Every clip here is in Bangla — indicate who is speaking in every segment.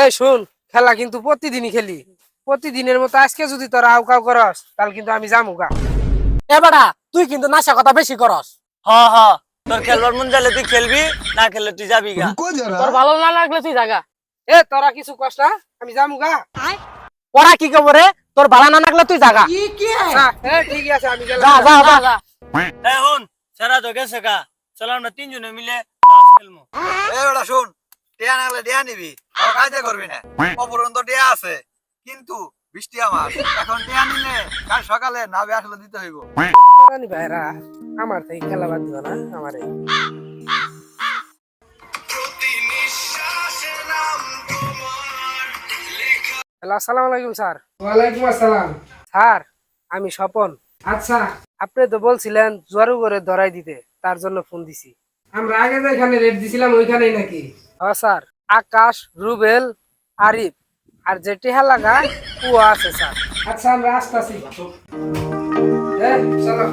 Speaker 1: এই শুন খেলা কিন্তু প্রতিদিনই খেলি। প্রতিদিনের মতো আজকে যদি তোর আউ কাউ করস তাহলে কিন্তু আমি যামু গা।
Speaker 2: এ বেটা তুই কিন্তু নাশা কথা বেশি করস।
Speaker 3: হ হ তোর খেলবার মন চাইলে তুই খেলবি না খেললে তুই যাবি গা।
Speaker 2: তোর ভালো না লাগলে তুই জাগা
Speaker 1: এ তোরা কিছু কস না আমি যামু গা।
Speaker 2: পড়া কি কব তোর ভালো না লাগলে তুই জাগা
Speaker 1: কি কি? আচ্ছা, হ্যাঁ ঠিক আছে আমি গেলাম।
Speaker 2: যা যা যা।
Speaker 3: এখন সারা তো গেছে গা। চল আমরা তিনজনে মিলে খেলমু।
Speaker 4: এ ওরা শুন। টিয়া নাহলে টিয়া নিবি আর কাজে করবি না। অপরন্ত টিয়া আছে কিন্তু বৃষ্টি আমার। এখন টিয়া নিলে কাল সকালে নাবে আসলে দিতে হইব।
Speaker 1: রানী ভাইরা আমার থেকে খেলা বাদ দিও না আমারে। হ্যালো আসসালামু আলাইকুম স্যার। ওয়ালাইকুম আসসালাম। স্যার আমি স্বপন। আচ্ছা। আপনি তো বলছিলেন জোয়ারু করে ধরাই দিতে তার জন্য ফোন দিছি। আমরা আগে যেখানে রেট দিছিলাম ওইখানেই নাকি? হ্যাঁ স্যার, আকাশ, রুবেল, আরিফ। আর যেটি টেহা লাগা ও আছে স্যার। আচ্ছা আমরা আসতেছি। চলো।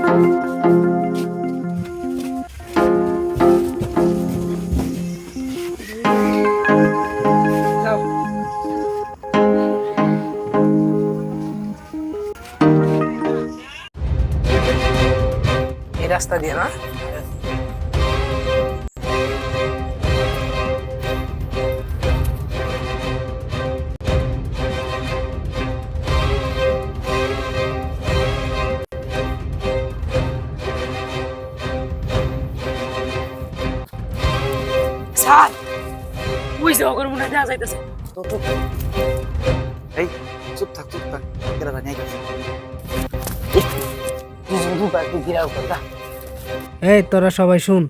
Speaker 1: যাও রাস্তা দিয়ে না
Speaker 2: স্যার ওই যে অগর মনে দেওয়া যাইতেছে
Speaker 4: এই চুপ থাক চুপ থাক কেন জানি আইতাছে।
Speaker 1: এই তোরা সবাই শুন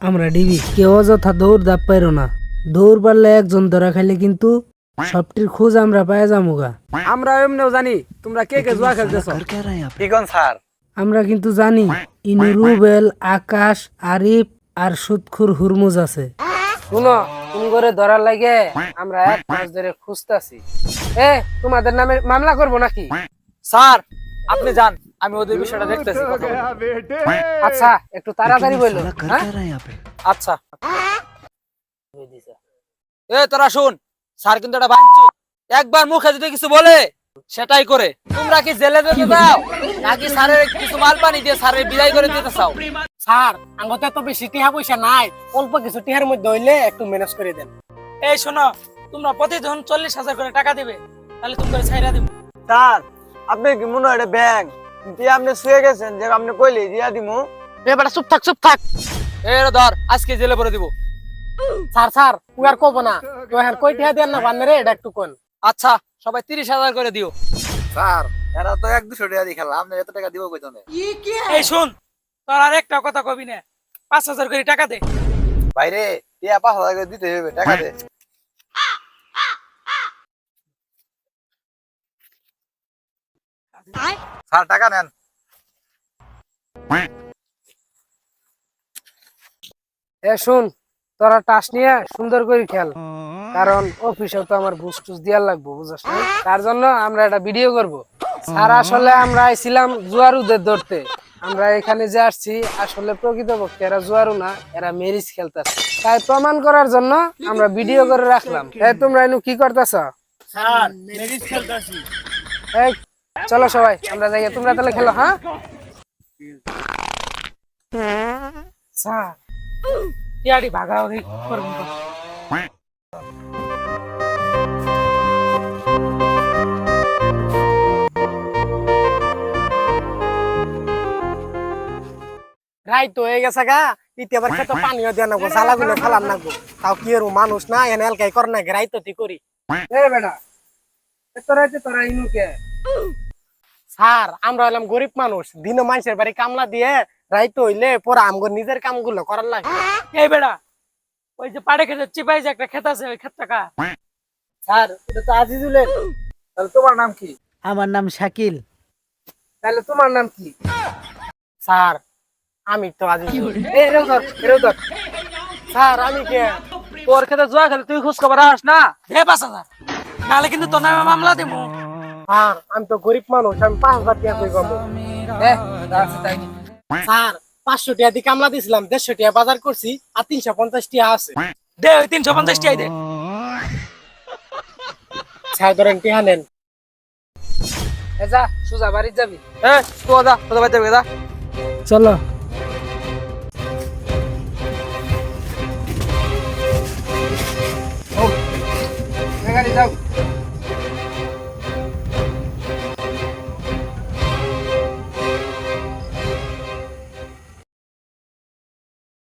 Speaker 1: আমরা ডিবি। কেউ অযথা দৌড় দাপ পাইরো না। দৌড় পারলে একজন ধরা খাইলে কিন্তু সবটির খোঁজ আমরা পাই যামুগা।
Speaker 2: আমরা এমনিও জানি তোমরা কে কে জুয়া খেলতেছ।
Speaker 4: কি কোন স্যার।
Speaker 1: আমরা কিন্তু জানি ইনু রুবেল আকাশ আরিফ আর সুৎখুর হুরমুজ আছে। শুনো তুমি করে ধরার লাগে আমরা এক মাস ধরে খুঁজতাছি। এ তোমাদের নামে মামলা করব নাকি?
Speaker 2: স্যার আপনি যান। আমি ওদের বিষয়টা দেখতেছি
Speaker 1: আচ্ছা একটু তাড়াতাড়ি বলল হ্যাঁ?
Speaker 2: আচ্ছা। এ তোরা শুন স্যার কিন্তু এটা বাঞ্চু। একবার মুখে যদি কিছু বলে সেটাই করে। তোমরা কি জেলে যেতে দাও নাকি স্যারের কিছু মাল পানি দিয়ে স্যারের বিদায় করে দিতে চাও? স্যার আঙ্গতে তো বেশি টিহা পয়সা নাই অল্প কিছু টিহার মধ্যে হইলে একটু ম্যানেজ করে দেন।
Speaker 5: এই শোনো তোমরা প্রতিদিন চল্লিশ হাজার করে টাকা দিবে তাহলে তোমরা ছাইরা দিব।
Speaker 3: স্যার আপনি কি মনে হয় এটা ব্যাংক দিয়ে আপনি শুয়ে গেছেন যে আপনি কইলে দিয়া দিমু।
Speaker 2: এবারে চুপ থাক চুপ থাক। এ ধর আজকে জেলে ভরে দিব। স্যার স্যার ও আর কব না। তো এখন কই টিহা দেন না বান্নে রে এটা একটু কোন আচ্ছা সবাই তিরিশ হাজার করে দিও।
Speaker 4: স্যার এরা তো এক দুশো টাকা দিয়ে খেলা আপনি এত টাকা দিব কইতানে
Speaker 5: এই শুন তোর আর একটা কথা কবি না। পাঁচ হাজার করে টাকা দে।
Speaker 4: বাইরে টিয়া পাঁচ হাজার করে দিতে হবে টাকা দে। স্যার টাকা নেন।
Speaker 1: এ শুন তোরা টাস নিয়ে সুন্দর করে খেল। কারণ অফিসেও তো আমার ঘুষ টুস দেওয়ার লাগবো বুঝছ না তার জন্য আমরা একটা ভিডিও করব। স্যার আসলে আমরা আইছিলাম জুয়ারুদের ধরতে। আমরা এখানে যে আসছি আসলে প্রকৃতপক্ষে এরা জুয়ারু না এরা মেরিজ খেলতেছে। তাই প্রমাণ করার জন্য আমরা ভিডিও করে রাখলাম। এই তোমরা এনু কি করতেছ?
Speaker 5: স্যার মেরিজ খেলতেছি।
Speaker 1: এই চলো সবাই, আমরা যাই, তোমরা তাহলে খেলো হ্যাঁ? স্যার
Speaker 5: টিয়াডি ভাগাভাগি করব তো।
Speaker 2: রাই তো হয়ে গেছে গা, ইতে আবার খেতে পানিও দেন নাগো জ্বালা গুলো খালাম নাগো তাও কি আর মানুষ না, এনে এলকাই কর না রাই তো তি করি।
Speaker 1: এ বেটা, এ তোরা যে তোরা ইনুকে।
Speaker 2: স্যার আমরা হলাম গরিব মানুষ দিন মানুষের বাড়ি কামলা দিয়ে রাই তো হইলে পরে আমগো নিজের কামগুলো করার লাগে।
Speaker 5: এই বেড়া ওই যে পাড়ে খেতে চিপাই যে একটা খেত আছে ওই খেত টাকা
Speaker 1: স্যার এটা তো আজিজুলের। তাহলে তোমার নাম কি?
Speaker 6: আমার নাম শাকিল।
Speaker 1: তাহলে তোমার নাম কি?
Speaker 2: স্যার আমি তো আজ
Speaker 1: এ এরও ধর এরও ধর।
Speaker 2: স্যার আমি কে?
Speaker 5: তোর খেতে জোয়া খেলে তুই খোঁজ খবর আস না? হে পাঁচ হাজার নাহলে কিন্তু তোর নামে মামলা দেবো
Speaker 2: স্যার আমি তো গরিব মানুষ আমি পাঁচ হাজার টাকা কই পাবো? স্যার পাঁচশো টাকা দিয়ে কামলা দিয়েছিলাম দেড়শো টাকা বাজার করছি আর তিনশো পঞ্চাশ টাকা আছে।
Speaker 5: দে ওই তিনশো পঞ্চাশ টাকা দে।
Speaker 2: স্যার ধরেন টিহা নেন।
Speaker 1: যা সুজা যাবি।
Speaker 7: হ্যাঁ? তো দা তোদের বাড়ি যাবি
Speaker 1: দা যাও।